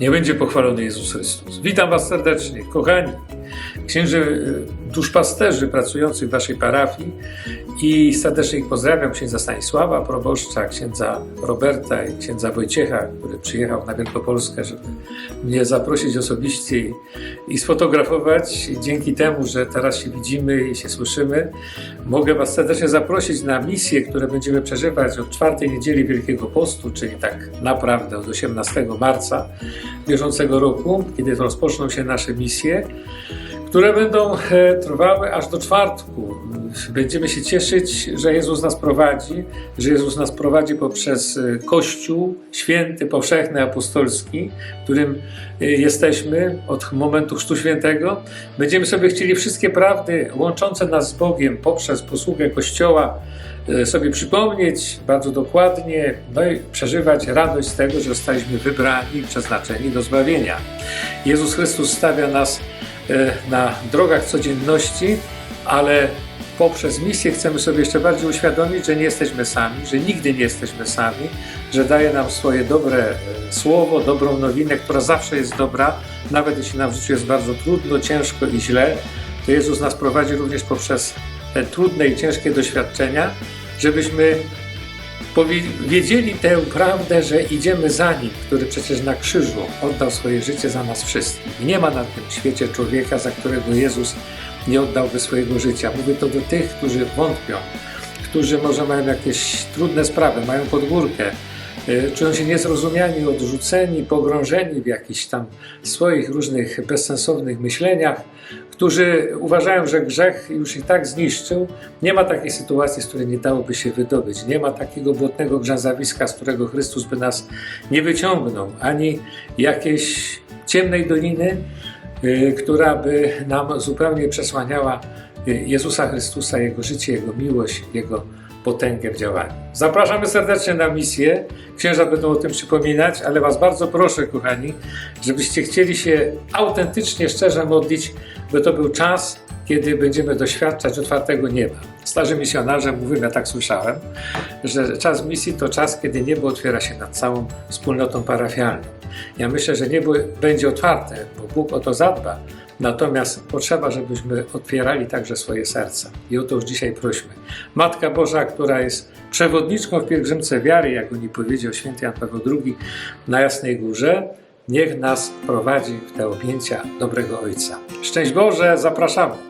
Nie będzie pochwalony Jezus Chrystus. Witam Was serdecznie, kochani księży e, duszpasterzy pracujących w Waszej parafii i serdecznie ich pozdrawiam księdza Stanisława, proboszcza, księdza Roberta i księdza Wojciecha, który przyjechał na Wielkopolskę, żeby mnie zaprosić osobiście i, sfotografować. Dzięki temu, że teraz się widzimy i się słyszymy, mogę Was serdecznie zaprosić na misje, które będziemy przeżywać od czwartej niedzieli Wielkiego Postu, czyli tak naprawdę od 18 marca bieżącego roku, kiedy rozpoczną się nasze misje które będą e, trwały aż do czwartku. Będziemy się cieszyć, że Jezus nas prowadzi, że Jezus nas prowadzi poprzez e, Kościół święty, powszechny, apostolski, którym e, jesteśmy od momentu Chrztu Świętego. Będziemy sobie chcieli wszystkie prawdy łączące nas z Bogiem poprzez posługę Kościoła sobie przypomnieć bardzo dokładnie, no i przeżywać radość z tego, że zostaliśmy wybrani i przeznaczeni do zbawienia. Jezus Chrystus stawia nas na drogach codzienności, ale poprzez misję chcemy sobie jeszcze bardziej uświadomić, że nie jesteśmy sami, że nigdy nie jesteśmy sami, że daje nam swoje dobre e, słowo, dobrą nowinę, która zawsze jest dobra, nawet jeśli nam w życiu jest bardzo trudno, ciężko i źle, to Jezus nas prowadzi również poprzez te trudne i ciężkie doświadczenia, żebyśmy wiedzieli tę prawdę, że idziemy za Nim, który przecież na krzyżu oddał swoje życie za nas wszystkich. Nie ma na tym świecie człowieka, za którego Jezus nie oddałby swojego życia. Mówię to do tych, którzy wątpią, którzy może mają jakieś trudne sprawy, mają podgórkę, y, czują się niezrozumiani, odrzuceni, pogrążeni w jakichś tam swoich różnych bezsensownych myśleniach, którzy uważają, że grzech już i tak zniszczył. Nie ma takiej sytuacji, z której nie dałoby się wydobyć. Nie ma takiego błotnego grzazawiska, z którego Chrystus by nas nie wyciągnął, ani jakiejś ciemnej doliny, y, która by nam zupełnie przesłaniała y, Jezusa Chrystusa, Jego życie, Jego miłość, Jego potęgę w działaniu. Zapraszamy serdecznie na misję. Księża będą o tym przypominać, ale Was bardzo proszę, kochani, żebyście chcieli się autentycznie, szczerze modlić, by to był czas, kiedy będziemy doświadczać otwartego nieba. Starzy misjonarze mówią, ja tak słyszałem, że czas misji to czas, kiedy niebo otwiera się nad całą wspólnotą parafialną. Ja myślę, że niebo będzie otwarte, bo Bóg o to zadba. Natomiast potrzeba, żebyśmy otwierali także swoje serca. I o to już dzisiaj prośmy. Matka Boża, która jest przewodniczką w pielgrzymce wiary, jak o niej powiedział święty Jan Paweł II na Jasnej Górze, niech nas prowadzi w te objęcia dobrego Ojca. Szczęść Boże, zapraszamy!